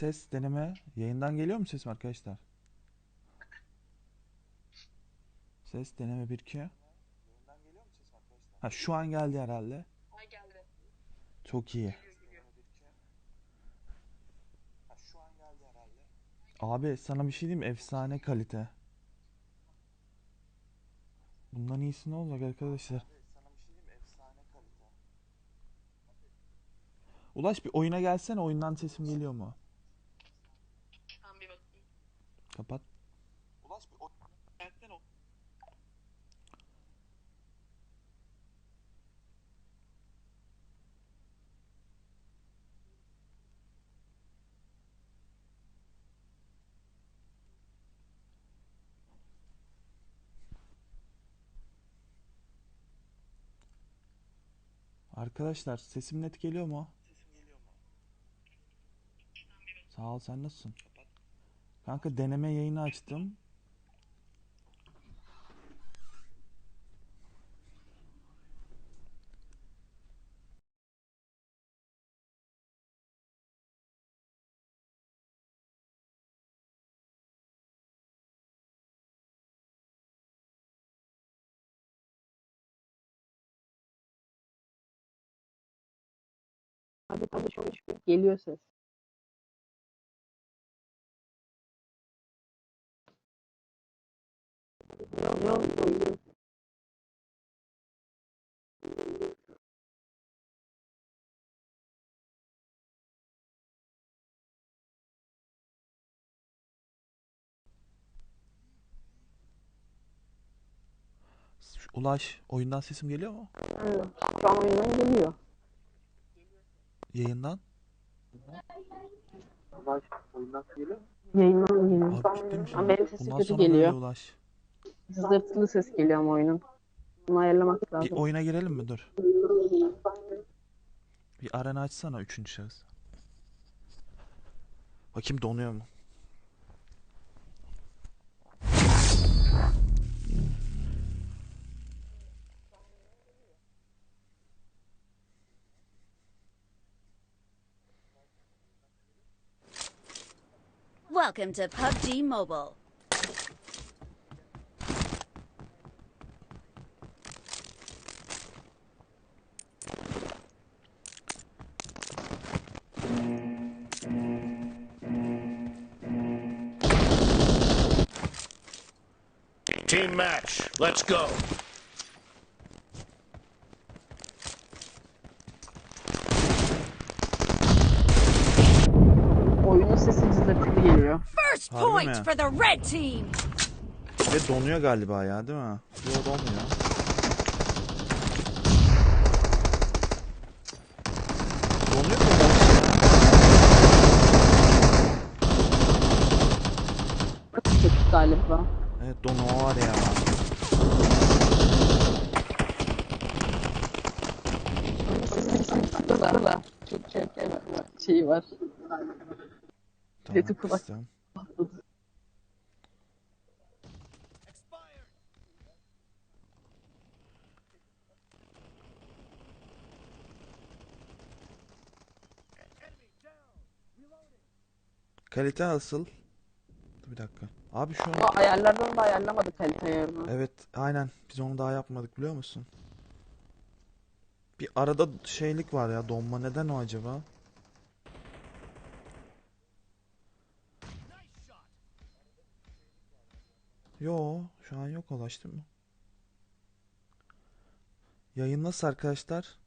Ses deneme. Yayından geliyor mu sesim arkadaşlar? Ses deneme 1 2. Ha şu an geldi herhalde. Ay geldi. Çok iyi. Abi sana bir şey diyeyim mi? Efsane kalite. Bundan iyisi ne olacak arkadaşlar? Ulaş bir oyuna gelsene. Oyundan sesim geliyor mu? Tamam bir bakayım. Kapat. Arkadaşlar sesim net geliyor mu? Sağ ol sen nasılsın? Kanka deneme yayını açtım. Hadi tabii çok şükür geliyor ses. Geliyor. Ulaş oyundan sesim geliyor mu? Evet, şu an oyundan geliyor. Yayından? Yayından geliyor. Abi ciddi misin? Ama benim sesim Bundan kötü sonra böyle geliyor. Ulaş. Zırtılı ses geliyor ama oyunun. Bunu ayarlamak Bir lazım. oyuna girelim mi? Dur. Bir arena açsana üçüncü şahıs. Bakayım donuyor mu? Welcome to PUBG Mobile. Match. Let's go. Oyunun sesi cızırtılı geliyor. First Harbi point mi? for the red team. Ve donuyor galiba ya değil mi? Yok donmuyor. Donuyor mu? Galiba. Evet donu var çok çok şey var. Tamam Kötü kulak. kızım. Kalite nasıl? Dur bir dakika. Abi şu an Ama ayarlardan da ayarlamadık kalite ayarını. Evet, aynen. Biz onu daha yapmadık biliyor musun? Bir arada şeylik var ya, donma. Neden o acaba? Yo, şu an yok ulaştı mı? Yayın nasıl arkadaşlar?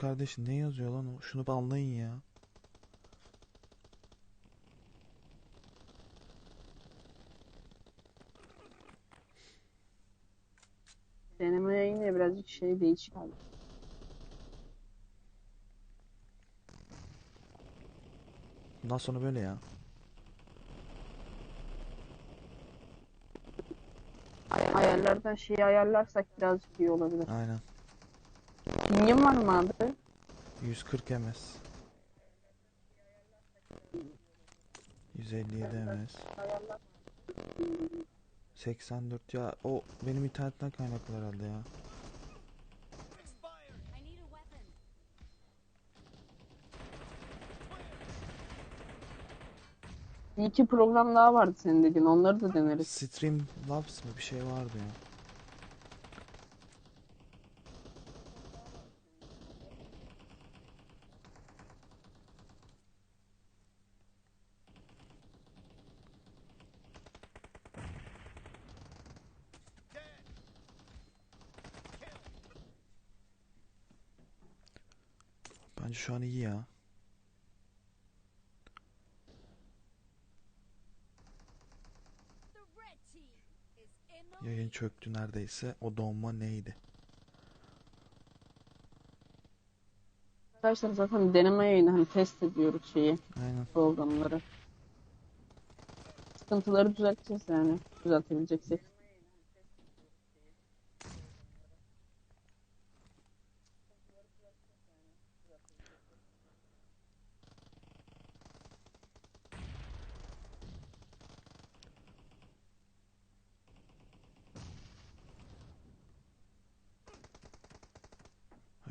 Kardeş ne yazıyor lan o? Şunu bir anlayın ya. Deneme yayını birazcık şey değişik abi. Bundan sonra böyle ya. Ay- Ayarlardan şeyi ayarlarsak birazcık iyi olabilir. Aynen. Pingin var mı abi? 140 ms. 157 ms. 84 ya o benim internetten kaynaklı herhalde ya. Bir iki program daha vardı senin dediğin. Onları da deneriz. Streamlabs mı bir şey vardı ya. Bence şu an iyi ya. Yayın çöktü neredeyse. O donma neydi? Arkadaşlar zaten deneme yayını hani test ediyoruz şeyi, Aynen. programları. Sıkıntıları düzelteceğiz yani. Düzeltebileceksek.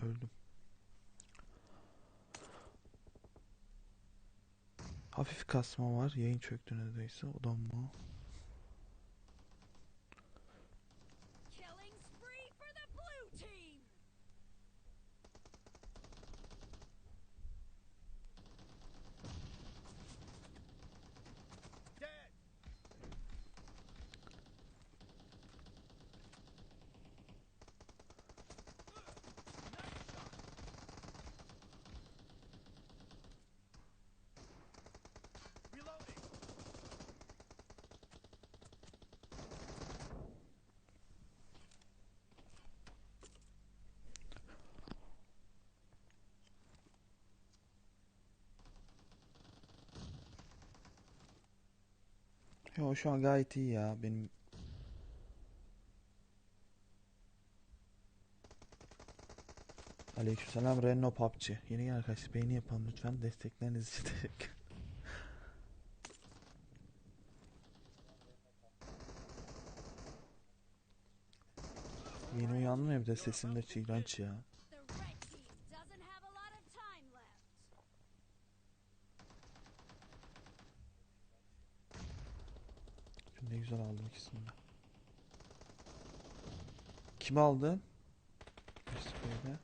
Öldüm. Hafif kasma var. Yayın çöktü neredeyse. O donma. Yo şu an gayet iyi ya. Benim Aleykümselam Renno PUBG. Yeni arkadaşlar beğeni yapalım lütfen. Destekleriniz için teşekkür. Yeni uyandım ya bir de sesim de iğrenç ya. Ne güzel aldım ikisini de. Kim aldın? Böyle.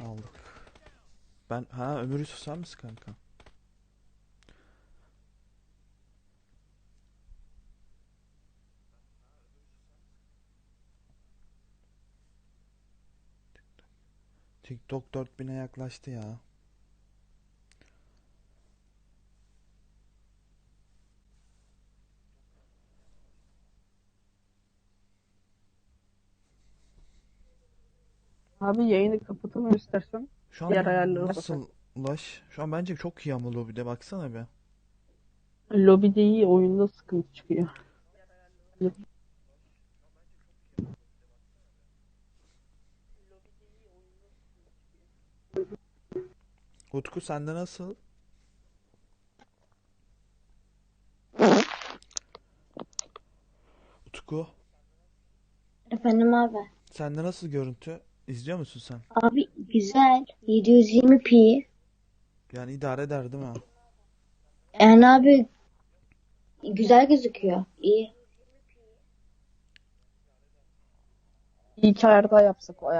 Aldık. Ben ha Ömür Yusuf sen misin kanka? TikTok 4000'e yaklaştı ya. Abi yayını kapatalım istersen. Şu an Diğer ayarlara nasıl Ulaş? Şu an bence çok iyi ama lobide baksana bir. Lobide iyi, oyunda sıkıntı çıkıyor. Utku sende nasıl? Utku Efendim abi. sende nasıl görüntü? İzliyor musun sen? Abi güzel. 720p. Yani idare eder değil mi? Yani abi güzel gözüküyor. İyi. İyi daha yapsak o ayar.